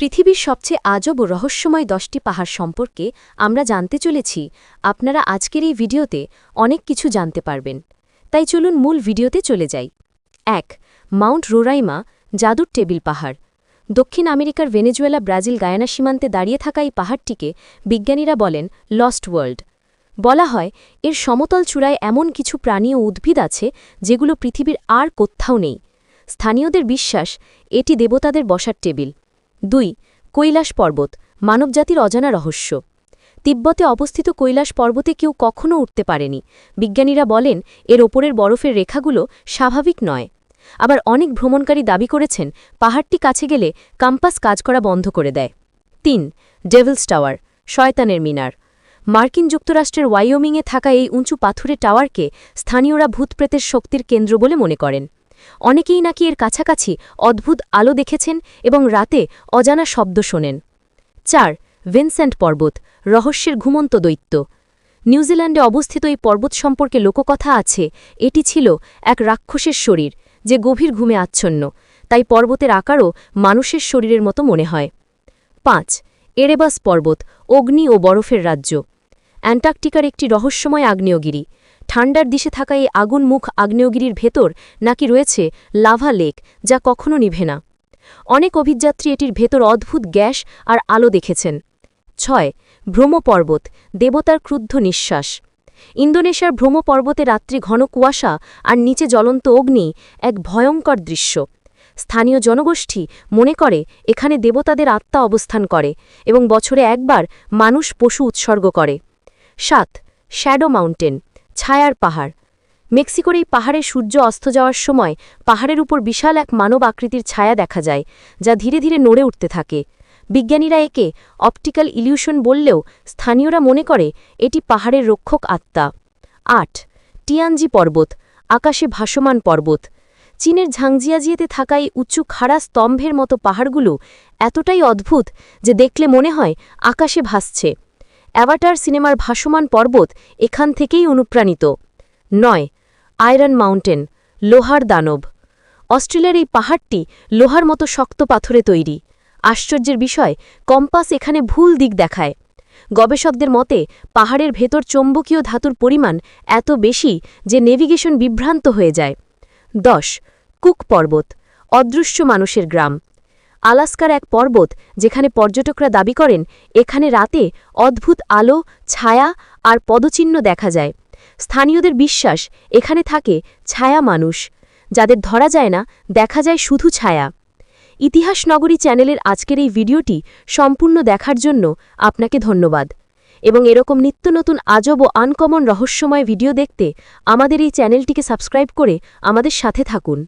পৃথিবীর সবচেয়ে আজব ও রহস্যময় দশটি পাহাড় সম্পর্কে আমরা জানতে চলেছি। আপনারা আজকের এই ভিডিওতে অনেক কিছু জানতে পারবেন। তাই চলুন মূল ভিডিওতে চলে যাই। এক, মাউন্ট রোরাইমা, জাদুর টেবিল পাহাড়। দক্ষিণ আমেরিকার ভেনেজুয়েলা, ব্রাজিল গায়ানা সীমান্তে দাঁড়িয়ে থাকা এই পাহাড়টিকে বিজ্ঞানীরা বলেন লস্ট ওয়ার্ল্ড। বলা হয়, এর সমতল চূড়ায় এমন কিছু প্রাণী ও উদ্ভিদ আছে যেগুলো পৃথিবীর আর কোথাও নেই। স্থানীয়দের বিশ্বাস, এটি দেবতাদের বসার টেবিল। দুই, কৈলাস পর্বত, মানবজাতির অজানা রহস্য। তিব্বতে অবস্থিত কৈলাস পর্বতে কেউ কখনও উঠতে পারেনি। বিজ্ঞানীরা বলেন, এর ওপরের বরফের রেখাগুলো স্বাভাবিক নয়। আবার অনেক ভ্রমণকারী দাবি করেছেন, পাহাড়টি কাছে গেলে কাম্পাস কাজ করা বন্ধ করে দেয়। তিন, ডেভিলস টাওয়ার, শয়তানের মিনার। মার্কিন যুক্তরাষ্ট্রের ওয়াইওমিংয়ে থাকা এই উঁচু পাথুরে টাওয়ারকে স্থানীয়রা ভূতপ্রেতের শক্তির কেন্দ্র বলে মনে করেন। অনেকেই নাকি এর কাছাকাছি অদ্ভুত আলো দেখেছেন এবং রাতে অজানা শব্দ শোনেন। চার, ভিনসেন্ট পর্বত, রহস্যের ঘুমন্ত দৈত্য। নিউজিল্যান্ডে অবস্থিত এই পর্বত সম্পর্কে লোককথা আছে, এটি ছিল এক রাক্ষসের শরীর, যে গভীর ঘুমে আচ্ছন্ন, তাই পর্বতের আকারও মানুষের শরীরের মতো মনে হয়। পাঁচ, এরেবাস পর্বত, অগ্নি ও বরফের রাজ্য। অ্যান্টার্কটিকার একটি রহস্যময় আগ্নেয়গিরি ঠান্ডার দিশে থাকা এই আগুন মুখ আগ্নেয়গিরির ভেতর নাকি রয়েছে লাভা লেক, যা কখনো নিভে না। অনেক অভিযাত্রী এটির ভেতর অদ্ভুত গ্যাস আর আলো দেখেছেন। ছয় ভ্রম পর্বত দেবতার ক্রুদ্ধ নিঃশ্বাস। ইন্দোনেশিয়ার ভ্রম পর্বতে রাত্রি ঘন কুয়াশা আর নিচে জ্বলন্ত অগ্নি এক ভয়ঙ্কর দৃশ্য। স্থানীয় জনগোষ্ঠী মনে করে এখানে দেবতাদের আত্মা অবস্থান করে এবং বছরে একবার মানুষ পশু উৎসর্গ করে। সাত, শ্যাডো মাউন্টেন। ছায়ার পাহাড়। মেক্সিকোর এই পাহাড়ে সূর্য অস্ত যাওয়ার সময় পাহাড়ের উপর বিশাল এক মানব আকৃতির ছায়া দেখা যায়, যা ধীরে ধীরে নড়ে উঠতে থাকে। বিজ্ঞানীরা একে অপটিক্যাল ইলিউশন বললেও স্থানীয়রা মনে করে এটি পাহাড়ের রক্ষক আত্মা। আট, টিয়ানজি পর্বত, আকাশে ভাসমান পর্বত। চীনের ঝাংজিয়াজিয়াতে থাকা এই উঁচু খাড়া স্তম্ভের মতো পাহাড়গুলো এতটাই অদ্ভুত যে দেখলে মনে হয় আকাশে ভাসছে। অ্যাভাটার সিনেমার ভাসমান পর্বত এখান থেকেই অনুপ্রাণিত। নয়, আয়রন মাউন্টেন, লোহার দানব। অস্ট্রেলিয়ার এই পাহাড়টি লোহার মতো শক্ত পাথরে তৈরি। আশ্চর্যের বিষয়, কম্পাস এখানে ভুল দিক দেখায়। গবেষকদের মতে, পাহাড়ের ভেতর চৌম্বকীয় ধাতুর পরিমাণ এত বেশি যে নেভিগেশন বিভ্রান্ত হয়ে যায়। দশ, কুক পর্বত, অদৃশ্য মানুষের গ্রাম। আলাস্কার এক পর্বত যেখানে পর্যটকরা দাবি করেন, এখানে রাতে অদ্ভুত আলো, ছায়া আর পদচিহ্ন দেখা যায়। স্থানীয়দের বিশ্বাস, এখানে থাকে ছায়া মানুষ। যাদের ধরা যায় না, দেখা যায় শুধু ছায়া। ইতিহাস নগরী চ্যানেলের আজকের এই ভিডিওটি সম্পূর্ণ দেখার জন্য আপনাকে ধন্যবাদ। এবং এরকম নিত্য নতুন আজব ও আনকমন রহস্যময় ভিডিও দেখতে আমাদের এই চ্যানেলটিকে সাবস্ক্রাইব করে আমাদের সাথে থাকুন।